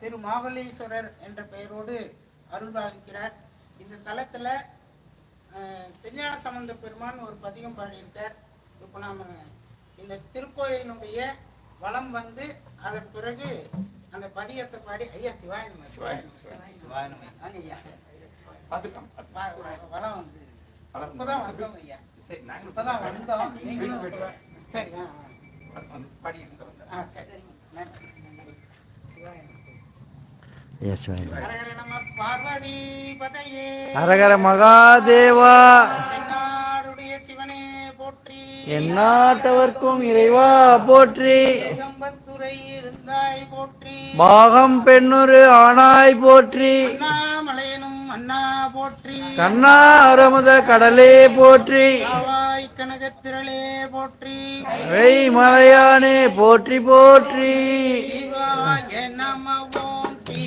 திரு மாகலீஸ்வரர் என்ற பெயரோடு அருள்பாலிக்கிறார் இந்த தலத்தில் திருஞான சம்பந்த பெருமான் ஒரு பதிகம் பாடியிருக்கார். இப்போ நாம் இந்த திருக்கோயிலினுடைய வளம் வந்து அதன் பிறகு அந்த பதியத்தை பாடி ஐயா சிவாயணம் சிவாயணம் ஐயா பதுக்கம் வளம் வந்து. இப்போதான் வந்தோம் ஐயா. இப்போதான் வந்தோம். சரிங்க எஸ் ஹரஹர மகாதேவா. எந்நாட்டவர்க்கும் இறைவா போற்றி. பாகம் பெண்ணொரு ஆனாய் போற்றி. கண்ணா அரமுத கடலே போற்றி. கனகத்திரளே போற்றி. மலையானே போற்றி போற்றி.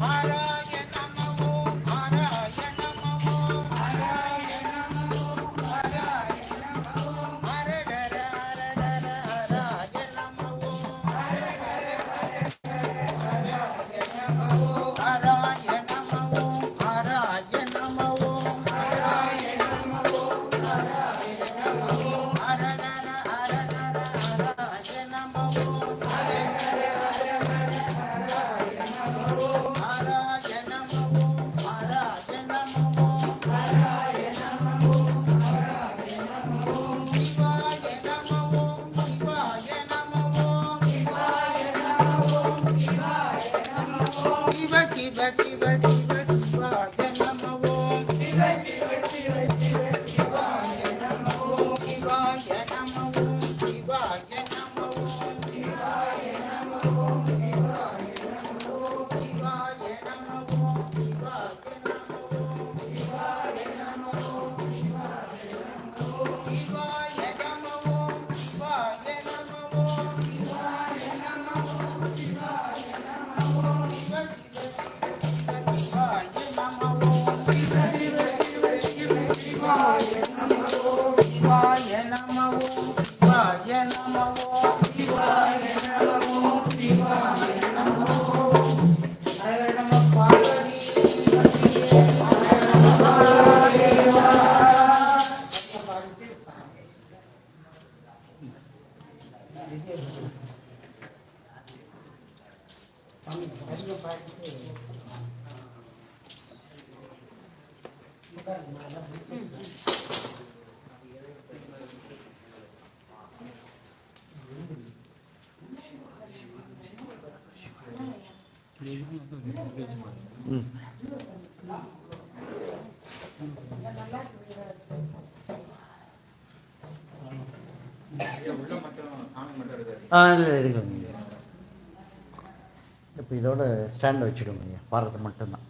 Para! Thank you. நமவோ சிவாய நமவோ சிவாய நமவோ சிவாய நமவோ ஹர நம பார்வதி Thank you. ஆ இல்லை எடுக்கலாங்க இப்போ இதோட ஸ்டாண்ட் வச்சுடுவோம் ஐயா. பாரத்தை மட்டும்தான்.